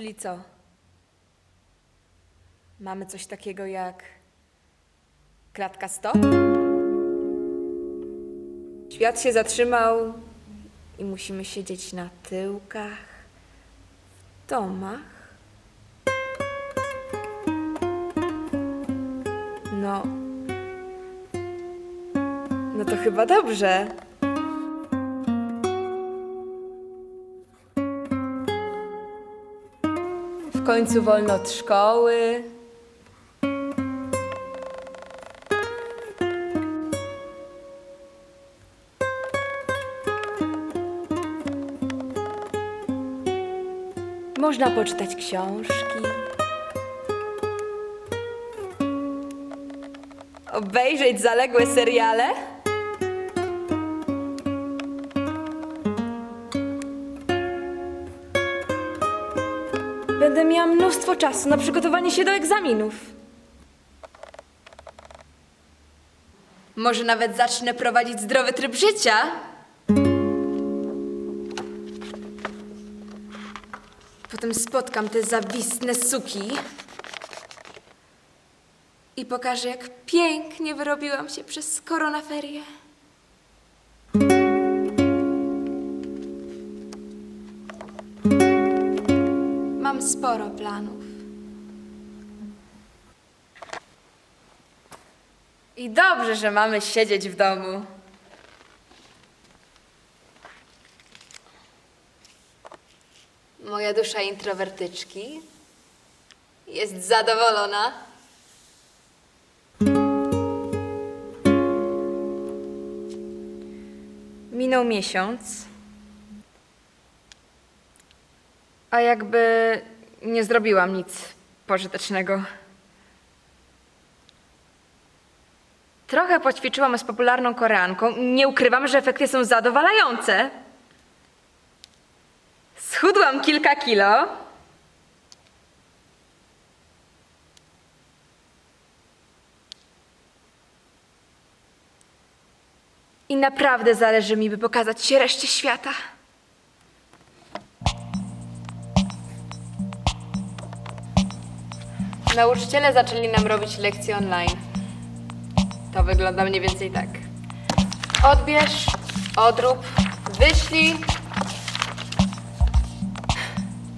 Czyli co? Mamy coś takiego jak klatka stop? Świat się zatrzymał i musimy siedzieć na tyłkach, w domach. No. No to chyba dobrze. W końcu wolno od szkoły. Można poczytać książki. Obejrzeć zaległe seriale. Będę miała mnóstwo czasu na przygotowanie się do egzaminów. Może nawet zacznę prowadzić zdrowy tryb życia. Potem spotkam te zawistne suki i pokażę, jak pięknie wyrobiłam się przez koronaferię. Mam sporo planów. I dobrze, że mamy siedzieć w domu. Moja dusza introwertyczki jest zadowolona. Minął miesiąc. A jakby nie zrobiłam nic pożytecznego. Trochę poćwiczyłam z popularną koreanką. Nie ukrywam, że efekty są zadowalające. Schudłam kilka kilo. I naprawdę zależy mi, by pokazać się reszcie świata. Nauczyciele zaczęli nam robić lekcje online. To wygląda mniej więcej tak. Odbierz, odrób, wyślij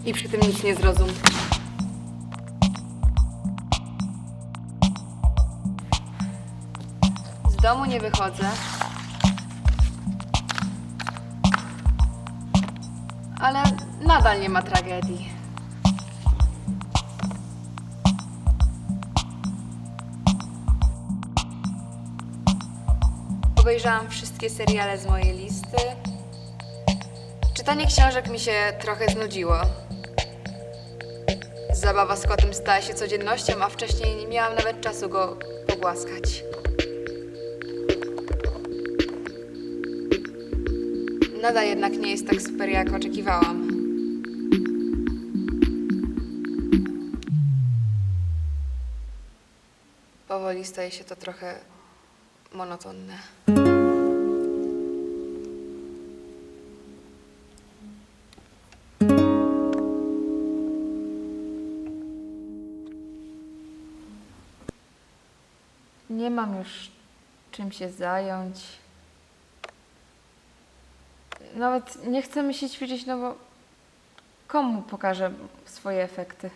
i przy tym nic nie zrozum. Z domu nie wychodzę. Ale nadal nie ma tragedii. Obejrzałam wszystkie seriale z mojej listy. Czytanie książek mi się trochę znudziło. Zabawa z kotem stała się codziennością, a wcześniej nie miałam nawet czasu go pogłaskać. Nadal jednak nie jest tak super, jak oczekiwałam. Powoli staje się to trochę monotonne. Nie mam już czym się zająć. Nawet nie chce mi się ćwiczyć, no bo komu pokażę swoje efekty?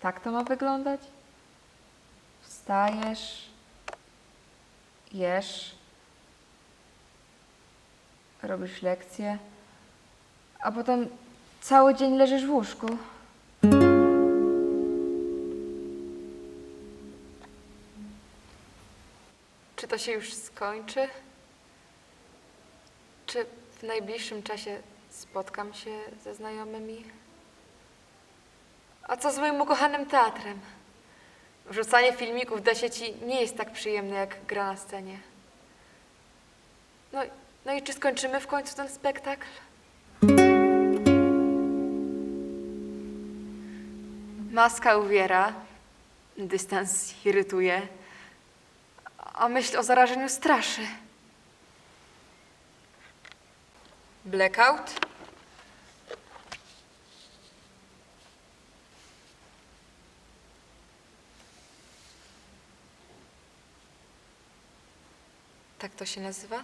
Tak to ma wyglądać? Wstajesz, jesz, robisz lekcje, a potem cały dzień leżysz w łóżku. Czy to się już skończy? Czy w najbliższym czasie spotkam się ze znajomymi? A co z moim ukochanym teatrem? Wrzucanie filmików do sieci nie jest tak przyjemne jak gra na scenie. No, no i czy skończymy w końcu ten spektakl? Maska uwiera, dystans irytuje, a myśl o zarażeniu straszy. Blackout? Tak to się nazywa?